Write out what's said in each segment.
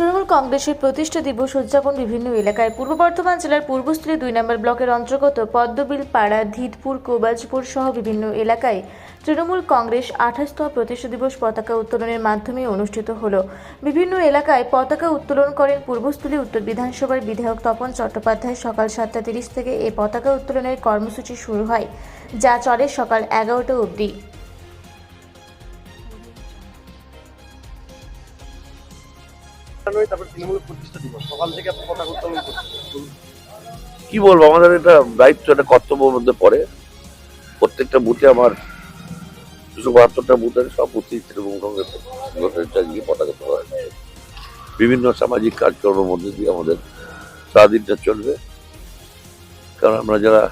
তৃণমূল কংগ্রেসের প্রতিষ্ঠা দিবস উদযাপন বিভিন্ন এলাকায়। পূর্ব বর্ধমান জেলার পূর্বস্থলী দুই নম্বর ব্লকের অন্তর্গত পদ্মবিল পাড়া, ধীতপুর, কোবাজপুর সহ বিভিন্ন এলাকায় তৃণমূল কংগ্রেস আঠাশতম প্রতিষ্ঠা দিবস পতাকা উত্তোলনের মাধ্যমে অনুষ্ঠিত হল। বিভিন্ন এলাকায় পতাকা উত্তোলন করেন পূর্বস্থলী উত্তর বিধানসভার বিধায়ক তপন চট্টোপাধ্যায়। সকাল সাতটা তিরিশ থেকে এই পতাকা উত্তোলনের কর্মসূচি শুরু হয়, যা চলে সকাল এগারোটা অবধি। নয় তারপর তৃণমূলের প্রতিষ্ঠা দিবস। সকাল থেকে আপনি পতাকা উত্তোলন কি বলব, আমাদের এটা দায়িত্ব একটা কর্তব্যের মধ্যে পড়ে। প্রত্যেকটা বুথে আমার দুশো বাহাত্তরটা বুথের সব বুথেই তৃণমূল কংগ্রেসের গিয়ে পতাকা তোলা বিভিন্ন সামাজিক কাজকর্মের মধ্যে দিয়ে আমাদের সারাদিনটা চলবে। কারণ আমরা যারা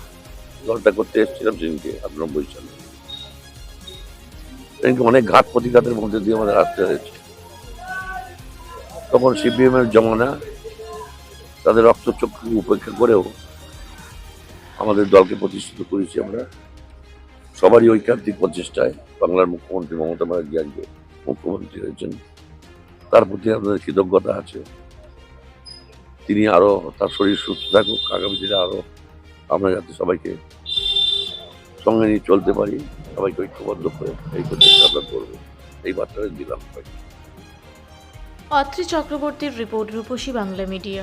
দলটা করতে এসেছিলাম সেদিনকে আটানব্বই সালে অনেক ঘাত প্রতিঘাতের মধ্যে দিয়ে আমাদের আসতে হয়েছে। তখন সিপিএম এর জমানা তাদের রক্তচক্ষু উপেক্ষা করেও আমাদের দলকে প্রতিষ্ঠিত করেছি আমরা। সবারই ঐকান্তিক প্রচেষ্টায় বাংলার মুখ্যমন্ত্রী মমতা ব্যানার্জি আজকে মুখ্যমন্ত্রী হয়েছেন। তার প্রতি আমাদের কৃতজ্ঞতা আছে। তিনি আরও তার শরীর সুস্থ থাকুক, আগামী দিনে আরও আমরা যাতে সবাইকে সঙ্গে নিয়ে চলতে পারি, সবাইকে ঐক্যবদ্ধ করে এই প্রচেষ্টা আমরা করব। এই বার্তাটা দিলাম সবাইকে। অত্রি চক্রবর্তীর রিপোর্ট রূপসী বাংলা মিডিয়া।